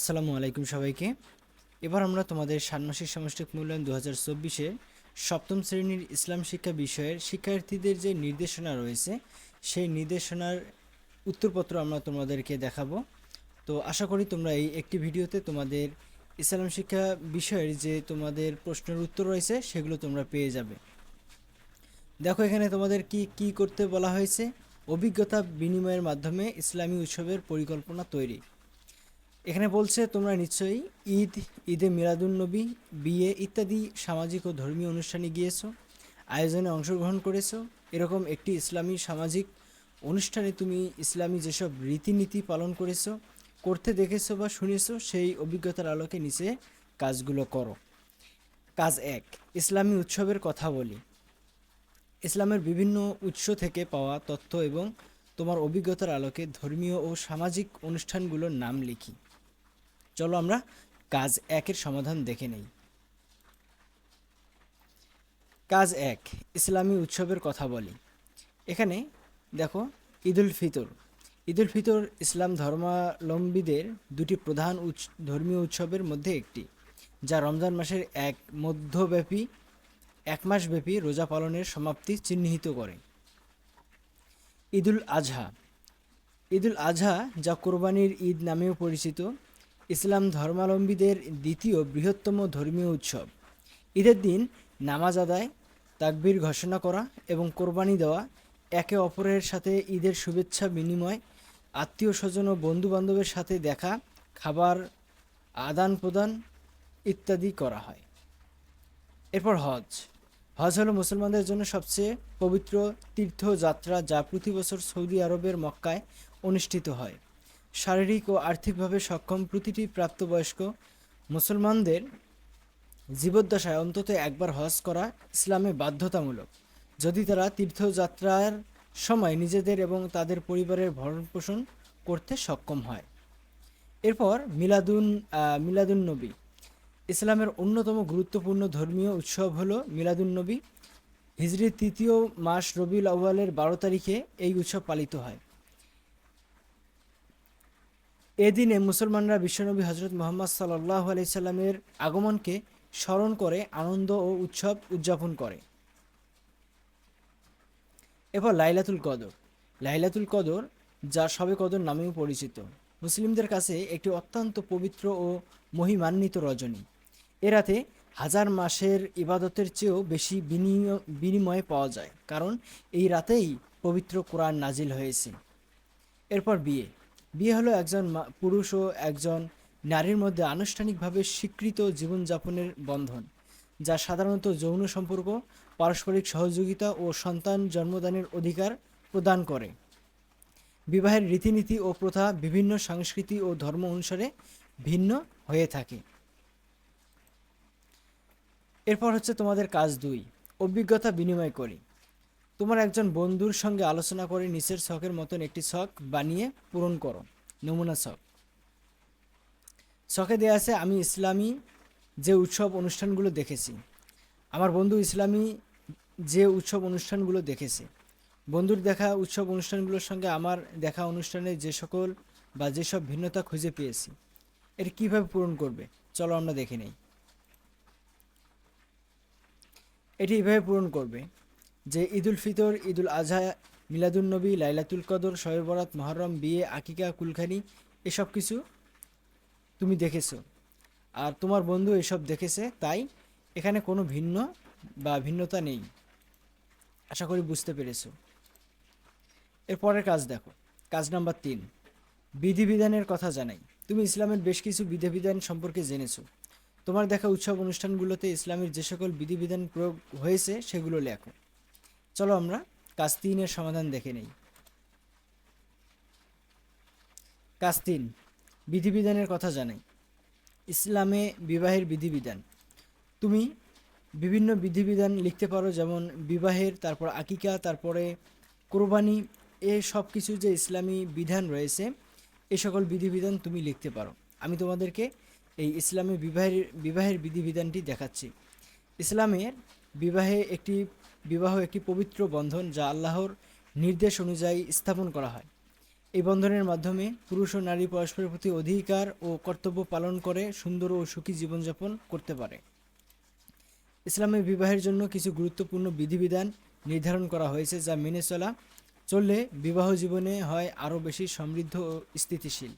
আসসালামু আলাইকুম সবাইকে। এবার আমরা তোমাদের ষান্মাসিক সামষ্টিক মূল্যায়ন দু হাজার চব্বিশে সপ্তম শ্রেণির ইসলাম শিক্ষা বিষয়ের শিক্ষার্থীদের যে নির্দেশনা রয়েছে, সেই নির্দেশনার উত্তরপত্র আমরা তোমাদেরকে দেখাবো। তো আশা করি তোমরা এই একটি ভিডিওতে তোমাদের ইসলাম শিক্ষা বিষয়ের যে তোমাদের প্রশ্নের উত্তর রয়েছে, সেগুলো তোমরা পেয়ে যাবে। দেখো এখানে তোমাদের কি কি করতে বলা হয়েছে? অভিজ্ঞতা বিনিময়ের মাধ্যমে ইসলামী উৎসবের পরিকল্পনা তৈরি। এখানে বলছে, তোমরা নিশ্চয়ই ঈদ, ঈদে মিলাদুন্নবী বিয়ে ইত্যাদি সামাজিক ও ধর্মীয় অনুষ্ঠানে গিয়েছো, আয়োজনে অংশগ্রহণ করেছ। এরকম একটি ইসলামী সামাজিক অনুষ্ঠানে তুমি ইসলামী যেসব রীতিনীতি পালন করেছ, করতে দেখেছ বা শুনেছো, সেই অভিজ্ঞতার আলোকে নিচে কাজগুলো করো। কাজ এক, ইসলামী উৎসবের কথা বলি। ইসলামের বিভিন্ন উৎস থেকে পাওয়া তথ্য এবং তোমার অভিজ্ঞতার আলোকে ধর্মীয় ও সামাজিক অনুষ্ঠানগুলোর নাম লিখি। চলো আমরা কাজ একের সমাধান দেখে নেই। কাজ এক, ইসলামী উৎসবের কথা বলি। এখানে দেখো, ঈদুল ফিতর। ঈদুল ফিতর ইসলাম ধর্মাবলম্বীদের দুটি প্রধান ধর্মীয় উৎসবের মধ্যে একটি, যা রমজান মাসের এক মধ্যব্যাপী, এক মাসব্যাপী রোজা পালনের সমাপ্তি চিহ্নিত করে। ঈদুল আজহা। ঈদুল আজহা, যা কোরবানির ঈদ নামেও পরিচিত ইসলাম ধর্মাবলম্বীদের দ্বিতীয় বৃহত্তম ধর্মীয় উৎসব। ঈদের দিন নামাজ আদায়, তাকবীর ঘোষণা করা এবং কোরবানি দেওয়া, একে অপরের সাথে ঈদের শুভেচ্ছা বিনিময়, আত্মীয় স্বজন ও বন্ধু বান্ধবের সাথে দেখা, খাবার, আদান প্রদান ইত্যাদি করা হয়। এরপর হজ। হজ হলো মুসলমানদের জন্য সবচেয়ে পবিত্র তীর্থযাত্রা যা প্রতি বছর সৌদি আরবের মক্কায় অনুষ্ঠিত হয়। শারীরিক ও আর্থিকভাবে সক্ষম প্রতিটি প্রাপ্তবয়স্ক মুসলমানদের জীবদ্দশায় অন্তত একবার হজ করা ইসলামে বাধ্যতামূলক। যদি তারা তীর্থযাত্রার সময় নিজেদের এবং তাদের পরিবারের ভরণ পোষণ করতে সক্ষম হয়। এরপর মিলাদুন মিলাদুন নবী। ইসলামের অন্যতম গুরুত্বপূর্ণ ধর্মীয় উৎসব হলো মিলাদুন্নবী হিজরির তৃতীয় মাস রবিউল আউয়ালের বারো তারিখে এই উৎসব পালিত হয়। এদিনে মুসলমানরা বিশ্বনবী হজরত মোহাম্মদ সাল্লাহ আলাইসাল্লামের আগমনকে স্মরণ করে, আনন্দ ও উৎসব উদযাপন করে। এরপর লাইলাতুল কদর। লাইলাতুল কদর, যা সবে কদর নামেও পরিচিত। মুসলিমদের কাছে একটি অত্যন্ত পবিত্র ও মহিমান্বিত রজনী। এ রাতে হাজার মাসের ইবাদতের চেয়েও বেশি বিনিয়- বিনিময় পাওয়া যায়। কারণ এই রাতেই পবিত্র কোরআন নাজিল হয়েছে। এরপর বিয়ে। বিয়ে হলো একজন পুরুষ ও একজন নারীর মধ্যে আনুষ্ঠানিকভাবে স্বীকৃত জীবনযাপনের বন্ধন, যা সাধারণত যৌন সম্পর্ক, পারস্পরিক সহযোগিতা ও সন্তান জন্মদানের অধিকার প্রদান করে। বিবাহের রীতিনীতি ও প্রথা বিভিন্ন সংস্কৃতি ও ধর্ম অনুসারে ভিন্ন হয়ে থাকে। এরপর হচ্ছে তোমাদের কাজ দুই, অভিজ্ঞতা বিনিময় করি। তোমার একজন বন্ধুর সঙ্গে আলোচনা করে নিচের ছকের মতন একটি ছক বানিয়ে পূরণ করো, নমুনা ছক। ছকে দেওয়া আছে, আমি ইসলামী যে উৎসব অনুষ্ঠানগুলো দেখেছি। আমার বন্ধু ইসলামী যে উৎসব অনুষ্ঠানগুলো দেখেছে। বন্ধুর দেখা উৎসব অনুষ্ঠানগুলোর সঙ্গে আমার দেখা অনুষ্ঠানে যে সকল বা যেসব ভিন্নতা খুঁজে পেয়েছি, এর কীভাবে পূরণ করবে, চলো আমরা দেখে নেই। এটি এভাবে পূরণ করবে। যে ঈদুল ফিতর, ঈদুল আজহা মিলাদুন্নবী, লাইলাতুল কদর শবে বরাত, মহরম, বিয়ে, আকিকা, কুলখানি, এসব কিছু তুমি দেখেছ। আর তোমার বন্ধু এসব দেখেছে, তাই এখানে কোনো ভিন্ন বা ভিন্নতা নেই। আশা করি বুঝতে পেরেছ। এরপরের কাজ দেখো। কাজ নাম্বার তিন, বিধিবিধানের কথা জানাই। তুমি ইসলামের বেশ কিছু বিধিবিধান সম্পর্কে জেনেছো। তোমার দেখা উৎসব অনুষ্ঠানগুলোতে ইসলামের যে সকল বিধিবিধান প্রয়োগ হয়েছে, সেগুলো লেখো। চলো আমরা কাজ তিনের সমাধান দেখে নেই। কাজ তিন বিধিবিধানের কথা জানাই। ইসলামে বিবাহের বিধিবিধান। তুমি বিভিন্ন বিধিবিধান লিখতে পারো, যেমন বিবাহের, তারপর আকিকা, তারপরে কোরবানি, এ সব কিছু যে ইসলামী বিধান রয়েছে, এ সকল বিধিবিধান তুমি লিখতে পারো। আমি তোমাদেরকে এই ইসলামী বিবাহের বিবাহের বিধিবিধানটি দেখাচ্ছি। ইসলামের বিবাহে একটি বিবাহ একটি পবিত্র বন্ধন যা আল্লাহর নির্দেশ অনুযায়ী স্থাপন করা হয়। এই বন্ধনের মাধ্যমে পুরুষ ও নারী পরস্পরের প্রতি অধিকার ও কর্তব্য পালন করে, সুন্দর ও সুখী জীবনযাপন করতে পারে। ইসলামে বিবাহের জন্য কিছু গুরুত্বপূর্ণ বিধিবিধান নির্ধারণ করা হয়েছে যা মেনে চলা, চললে বিবাহ জীবনে হয় আরও বেশি সমৃদ্ধ ও স্থিতিশীল।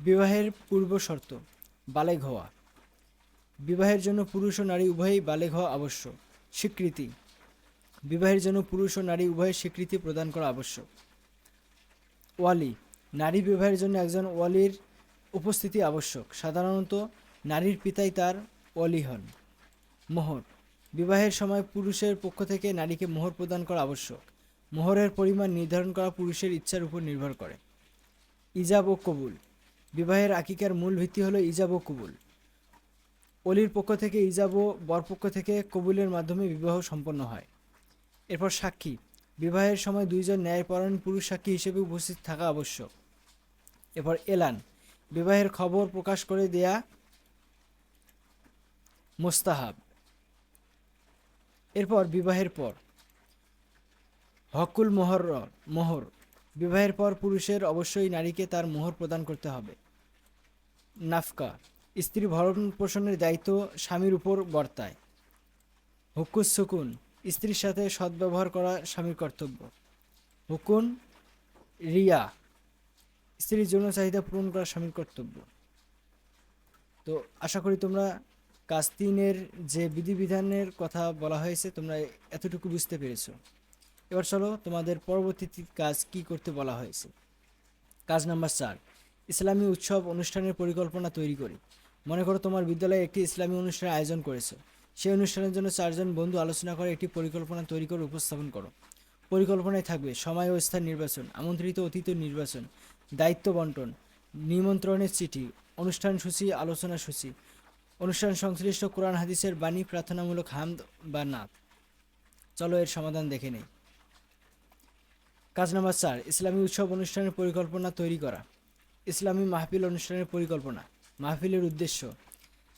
বিবাহের পূর্ব শর্ত বালেগ হওয়া বিবাহের জন্য পুরুষ ও নারী উভয়ই বালেগ হওয়া আবশ্যক। স্বীকৃতি বিবাহের জন্য পুরুষ ও নারী উভয়ের স্বীকৃতি প্রদান করা আবশ্যক। ওয়ালি, নারী বিবাহের জন্য একজন ওয়ালির উপস্থিতি আবশ্যক। সাধারণত নারীর পিতাই তার ওয়ালি হন। মোহর, বিবাহের সময় পুরুষের পক্ষ থেকে নারীকে মোহর প্রদান করা আবশ্যক। মোহরের পরিমাণ নির্ধারণ করা পুরুষের ইচ্ছার উপর নির্ভর করে। ইজাব ও কবুল, বিবাহের আকিকার মূল ভিত্তি হলো ইজাব ও কবুল। অলির পক্ষ থেকে ইজাব ও বরপক্ষ থেকে কবুলের মাধ্যমে বিবাহ সম্পন্ন হয়। এরপর সাক্ষী। বিবাহের সময় দুইজন ন্যায়পরায়ণ পুরুষ সাক্ষী হিসেবে উপস্থিত থাকা আবশ্যক। এরপর এলান। বিবাহের খবর প্রকাশ করে দেয়া মোস্তাহাব। এরপর বিবাহের পর। হকুল মোহর মোহর। বিবাহের পর পুরুষের অবশ্যই নারীকে তার মোহর প্রদান করতে হবে। নাফকা। স্ত্রী ভরণ পোষণের দায়িত্ব স্বামীর উপর বর্তায়। হুকুস সুকুন স্ত্রীর সাথে সদ্ব্যবহার করা স্বামীর কর্তব্য। হুকুন রিয়া, স্ত্রীর যৌন চাহিদা পূরণ করা স্বামীর কর্তব্য। তো আশা করি তোমরা কাজ তিনের যে বিধিবিধানের কথা বলা হয়েছে, তোমরা এতটুকু বুঝতে পেরেছ। এবার চলো তোমাদের পরবর্তী কাজ কি করতে বলা হয়েছে। কাজ নাম্বার চার, ইসলামী উৎসব অনুষ্ঠানের পরিকল্পনা তৈরি করি। মনে করো তোমার বিদ্যালয়ে একটি ইসলামী অনুষ্ঠানের আয়োজন করেছ। সেই অনুষ্ঠানের জন্য চারজন বন্ধু আলোচনা করে একটি পরিকল্পনা তৈরি করে উপস্থাপন করো। পরিকল্পনায় থাকবে সময় ও স্থান নির্বাচন, আমন্ত্রিত অতীত নির্বাচন, দায়িত্ব বন্টন, নিমন্ত্রণের চিঠি, অনুষ্ঠান সূচি, আলোচনা সূচি, অনুষ্ঠান সংশ্লিষ্ট কোরআন হাদিসের বাণী, প্রার্থনামূলক হামদ বা নাথ চলো এর সমাধান দেখে নেই। কাজ নাম্বার চার, ইসলামী উৎসব অনুষ্ঠানের পরিকল্পনা তৈরি করা। ইসলামী মাহফিল অনুষ্ঠানের পরিকল্পনা, মাহফিলের উদ্দেশ্য,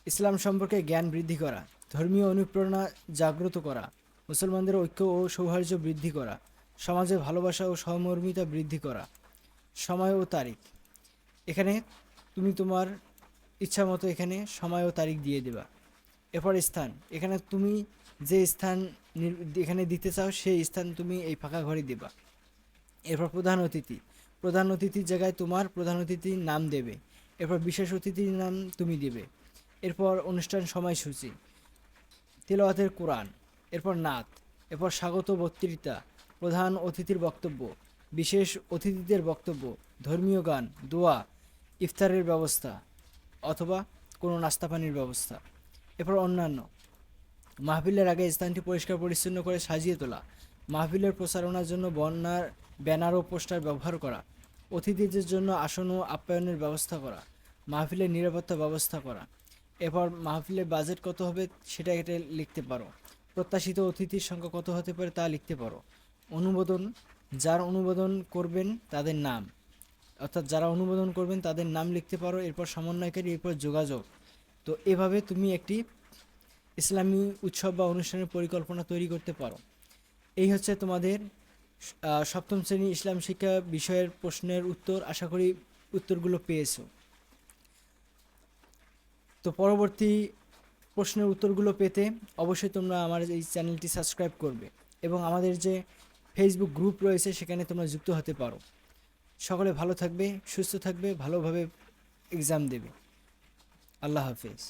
ইসলাম সম্পর্কে জ্ঞান বৃদ্ধি করা। ধর্মীয় অনুপ্রেরণা জাগ্রত করা, মুসলমানদের ঐক্য ও সৌহার্দ্য বৃদ্ধি করা সমাজে ভালোবাসা ও সহমর্মিতা বৃদ্ধি করা। সময় ও তারিখ। এখানে তুমি তোমার ইচ্ছা মতো এখানে সময় ও তারিখ দিয়ে দেবা। এরপর স্থান। এখানে তুমি যে স্থান এখানে দিতে চাও, সেই স্থান তুমি এই ফাঁকা ঘরে দেবা। এরপর প্রধান অতিথি। প্রধান অতিথির জায়গায় তোমার প্রধান অতিথির নাম দেবে। এরপর বিশেষ অতিথির নাম তুমি দেবে। এরপর অনুষ্ঠান সময়সূচি। তেলাওয়াতের কোরআন, এরপর নাত, এরপর স্বাগত বক্তৃতা, প্রধান অতিথির বক্তব্য, বিশেষ অতিথিদের বক্তব্য, ধর্মীয় গান, দোয়া, ইফতারের ব্যবস্থা অথবা কোনো নাস্তা পানির ব্যবস্থা। এরপর অন্যান্য। মাহফিলের আগে স্থানটি পরিষ্কার পরিচ্ছন্ন করে সাজিয়ে তোলা, মাহফিলের প্রচারণার জন্য বন্যার ব্যানার ও পোস্টার ব্যবহার করা, অতিথিদের জন্য আসন ও আপ্যায়নের ব্যবস্থা করা, মাহফিলের নিরাপত্তা ব্যবস্থা করা এরপর মাহফিলের বাজেট কত হবে সেটা এটা লিখতে পারো। প্রত্যাশিত অতিথির সংখ্যা কত হতে পারে তা লিখতে পারো। অনুমোদন, যার অনুমোদন করবেন তাদের নাম। অর্থাৎ যারা অনুমোদন করবেন তাদের নাম লিখতে পারো, এরপর সমন্বয়কারী, এরপর যোগাযোগ। তো এভাবে তুমি একটি ইসলামী উৎসব বা অনুষ্ঠানের পরিকল্পনা তৈরি করতে পারো। এই হচ্ছে তোমাদের সপ্তম শ্রেণি ইসলাম শিক্ষা বিষয়ের প্রশ্নের উত্তর। আশা করি উত্তরগুলো পেয়েছ। তো পরবর্তী প্রশ্নের উত্তরগুলো পেতে অবশ্যই তোমরা আমার এই চ্যানেলটি সাবস্ক্রাইব করবে এবং আমাদের যে ফেসবুক গ্রুপ রয়েছে সেখানে তোমরা যুক্ত হতে পারো। সকলে ভালো থাকবে, সুস্থ থাকবে, ভালোভাবে এক্সাম দেবে। আল্লাহ হাফেজ।